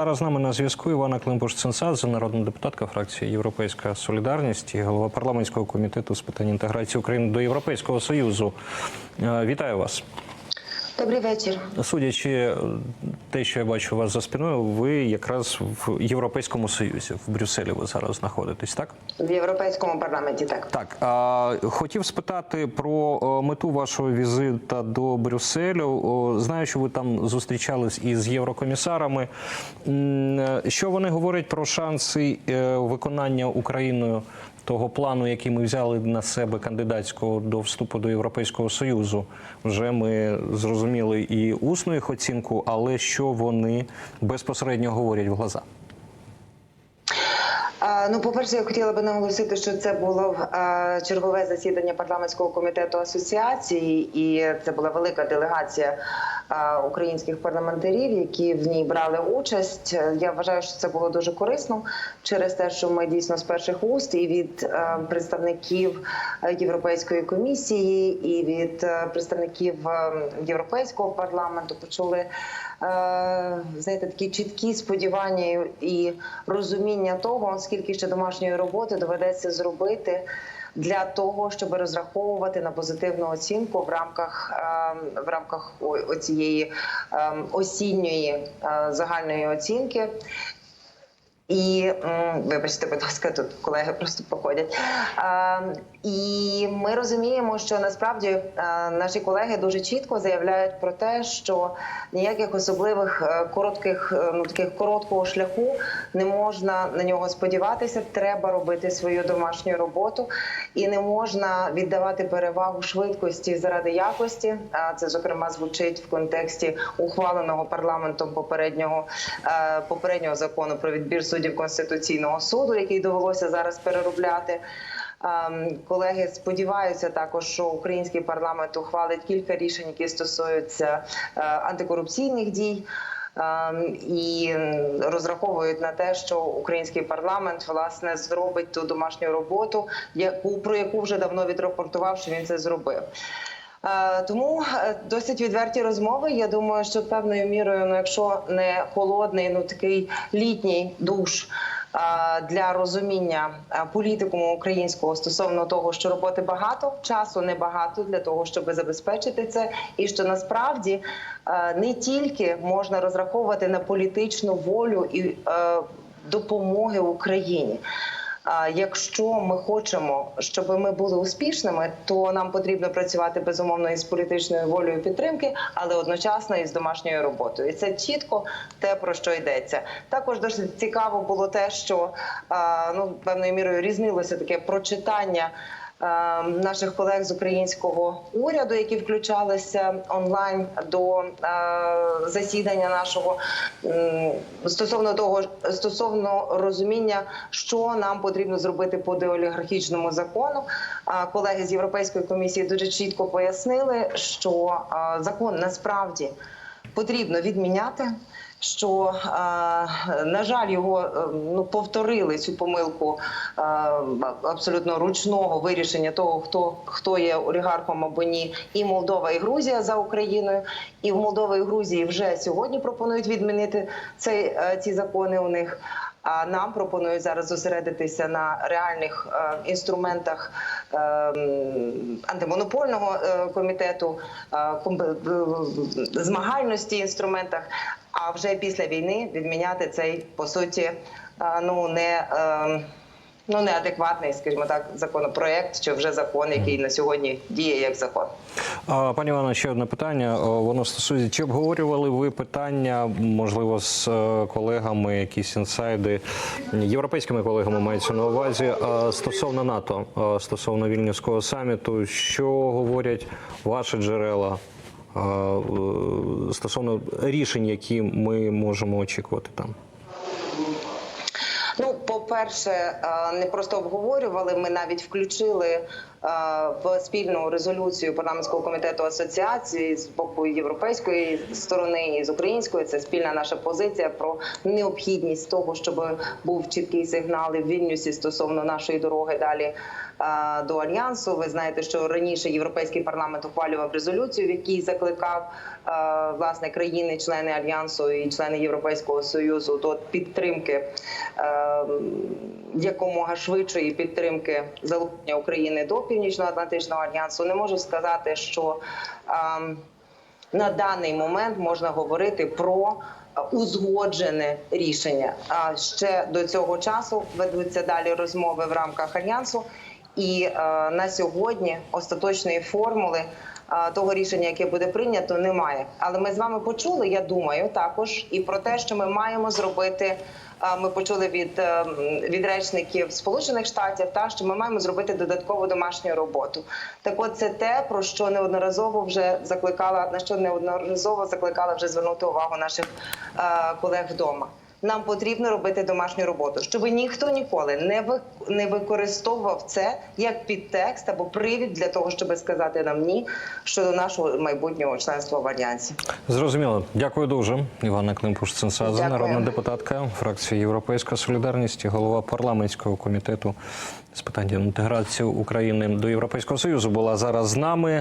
Зараз з нами на зв'язку Івана Климпуш-Цинцадзе, народна депутатка фракції Європейська Солідарність і голова парламентського комітету з питань інтеграції України до Європейського Союзу. Е, Вітаю вас. Добрий вечір. Судячи е, те, що я бачу у вас за спиною, ви якраз в Європейському Союзі, в Брюсселі ви зараз знаходитесь, так? В європейському парламенті так. Так, а, хотів спитати про мету вашого візита до Брюсселю. Знаю, що ви там зустрічались із єврокомісарами. Е, Що вони говорять про шанси е, виконання Україною того плану, який ми взяли на себе кандидатського до вступу до Європейського Союзу? Вже ми зрозуміли і усну їх оцінку, але що вони безпосередньо говорять в глаза? Ну, по-перше, я хотіла би наголосити, що це було чергове засідання парламентського комітету асоціації, і це була велика делегація українських парламентарів, які в ній брали участь. Я вважаю, що це було дуже корисно через те, що ми дійсно з перших уст і від представників Європейської комісії, і від представників Європейського парламенту почули. Е, Знаєте, такі чіткі сподівання і розуміння того, скільки ще домашньої роботи доведеться зробити для того, щоб розраховувати на позитивну оцінку в рамках е, в рамках оцієї е, осінньої загальної оцінки. І вибачте, будь ласка, тут колеги просто походять. А, і ми розуміємо, що насправді а, наші колеги дуже чітко заявляють про те, що ніяких особливих е, коротких, е, ну таких короткого шляху не можна на нього сподіватися. Треба робити свою домашню роботу, і не можна віддавати перевагу швидкості заради якості. А це зокрема звучить в контексті ухваленого парламентом попереднього е, попереднього закону про відбір суддів конституційного суду, який довелося зараз переробляти. Ем, Колеги сподіваються також, що український парламент ухвалить кілька рішень, які стосуються е, антикорупційних дій. Ем, І розраховують на те, що український парламент власне зробить ту домашню роботу, яку про яку вже давно відрапортував, що він це зробив. Е, Тому е, досить відверті розмови. Я думаю, що певною мірою, ну якщо не холодний, ну такий літній душ е, для розуміння політикуму українського стосовно того, що роботи багато, часу небагато для того, щоб забезпечити це, і що насправді не тільки можна розраховувати на політичну волю і допомоги Україні. Якщо ми хочемо, щоб ми були успішними, то нам потрібно працювати безумовно із політичною волею підтримки, але одночасно із домашньою роботою. І це чітко те про що йдеться. Також досить цікаво було те, що ну певною мірою різнилося таке прочитання. Е, Наших колег з українського уряду, які включалися онлайн до е, засідання нашого стосовно того, стосовно розуміння, що нам потрібно зробити по деолігархічному закону. Колеги з Європейської комісії дуже чітко пояснили, що е, закон насправді потрібно відміняти. Що на жаль, його е, ну повторили цю помилку е, абсолютно ручного вирішення того, хто хто є олігархом або ні, і Молдова, і Грузія за Україною. І в Молдові і Грузії вже сьогодні пропонують відмінити цей е, ці закони у них. А нам пропонують зараз зосередитися на реальних е, інструментах е, антимонопольного е, комітету, е, змагальності інструментах. А вже після війни відміняти цей по суті ну не. Е, Ну, неадекватний, скажімо так, законопроект чи вже закон, який на сьогодні діє як закон. Пані Івано, ще одне питання. Воно стосується, чи обговорювали ви питання, можливо, з е, колегами, якісь інсайди, європейськими колегами мається на увазі, стосовно НАТО, стосовно Вільнюського саміту, що говорять ваші джерела е, стосовно рішень, які ми можемо очікувати там? Ну, по-перше, е, не просто обговорювали, ми навіть включили в спільну резолюцію парламентського комітету асоціації з боку європейської сторони і з української. Це спільна наша позиція про необхідність того, щоб був чіткий сигнал в Вільнюсі стосовно нашої дороги далі е, до альянсу. Ви знаєте, що раніше європейський парламент ухвалював резолюцію, в якій закликав е, власне країни-члени альянсу і члени Європейського союзу до підтримки е, якомога швидшої підтримки залучення України до північно-атлантичного альянсу. Не можу сказати, що е, на даний момент можна говорити про узгоджене рішення. А ще до цього часу ведуться далі розмови в рамках альянсу, і е, на сьогодні остаточної формули. е, Того рішення, яке буде прийнято, немає. Але ми з вами почули, я думаю, також і про те, що ми маємо зробити. Ми почули від, е, від речників Сполучених Штатів, та що ми маємо зробити додаткову домашню роботу. Так, от це те, про що неодноразово вже закликала на що неодноразово закликала вже звернути увагу наших е, колег вдома. Нам потрібно робити домашню роботу, щоб ніхто ніколи не не використовував це як підтекст або привід для того, щоб сказати нам ні щодо нашого майбутнього членства в альянсі. Зрозуміло. Дякую дуже. Івана климпуш цинсадзе народна депутатка фракції Європейська Солідарність, і голова парламентського комітету з питань інтеграції України до Європейського Союзу була зараз з нами.